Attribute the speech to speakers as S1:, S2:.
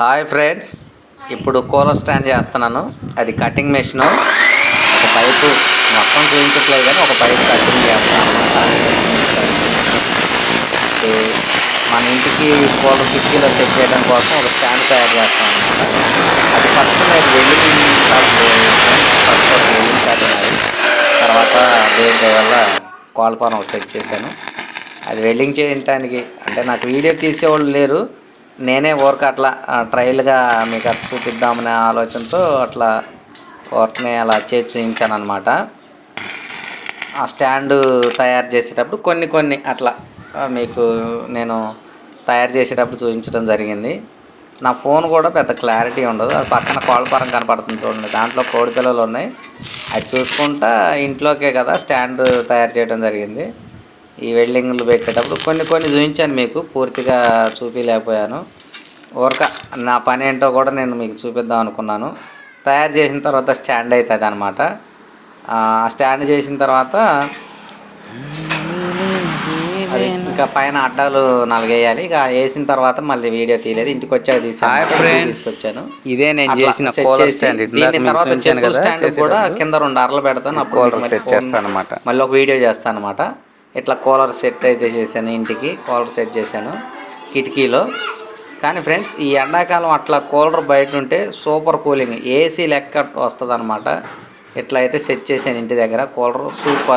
S1: Hi friends. ఇప్పుడు cooler stand చేస్తున్నాను. అది కటింగ్ మెషిన్. ఒక పైపు మొత్తం చేయించట్లేదు కానీ ఒక పైపు కటింగ్ చేస్తాను మన ఇంటికి కూలర్ కిటికీలో సెట్ చేయడం కోసం ఒక స్టాండ్ తయారు చేస్తాను అది ఫస్ట్ నేను వెళ్ళి ఫస్ట్ ఒక వెల్డింగ్ తర్వాత దేవుడి వల్ల కోల్పాన్ సెట్ చేశాను. అది వెల్డింగ్ చేయడానికి అంటే నాకు వీడియో తీసేవాళ్ళు లేరు. నేనే వర్క్ అట్లా ట్రయల్గా మీకు అట్లా చూపిద్దామనే ఆలోచనతో అట్లా వర్క్ని అలా చేసి చూపించాను అనమాట ఆ స్టాండ్ తయారు చేసేటప్పుడు కొన్ని కొన్ని అట్లా మీకు నేను తయారు చేసేటప్పుడు చూపించడం జరిగింది. నా ఫోన్ కూడా పెద్ద క్లారిటీ ఉండదు. అది పక్కన కోళ్ళపరం కనపడుతుంది చూడండి. దాంట్లో కోడి పిల్లలు ఉన్నాయి. అది చూసుకుంటా ఇంట్లోకే కదా స్టాండ్ తయారు చేయడం జరిగింది. ఈ వెల్డింగ్లు పెట్టేటప్పుడు కొన్ని కొన్ని చూపించాను మీకు పూర్తిగా చూపించలేకపోయాను ఊరక నా పని ఏంటో కూడా నేను మీకు చూపిద్దాం అనుకున్నాను. తయారు చేసిన తర్వాత స్టాండ్ అవుతుంది అనమాట ఆ స్టాండ్ చేసిన తర్వాత అది ఇంకా పైన అడ్డాలు నాలుగు వేయాలి ఇక వేసిన తర్వాత మళ్ళీ వీడియో తీయలేదు. ఇంటికి వచ్చాక తీసుకొచ్చాను.
S2: ఇదే నేను చేసిన స్టాండ్
S1: దీని తర్వాత కూడా కింద రెండు అరలు పెడతాను. అప్పుడు మళ్ళీ ఒక వీడియో చేస్తాను అనమాట ఇట్లా కూలర్ సెట్ అయితే చేశాను ఇంటికి కూలర్ సెట్ చేశాను కిటికీలో. కానీ ఫ్రెండ్స్ ఈ ఎండాకాలం అట్లా కూలర్ బయట ఉంటే సూపర్ కూలింగ్ ఏసీ లెక్క వస్తుంది అనమాట ఇట్లా అయితే సెట్ చేశాను ఇంటి దగ్గర కూలర్ సూపర్.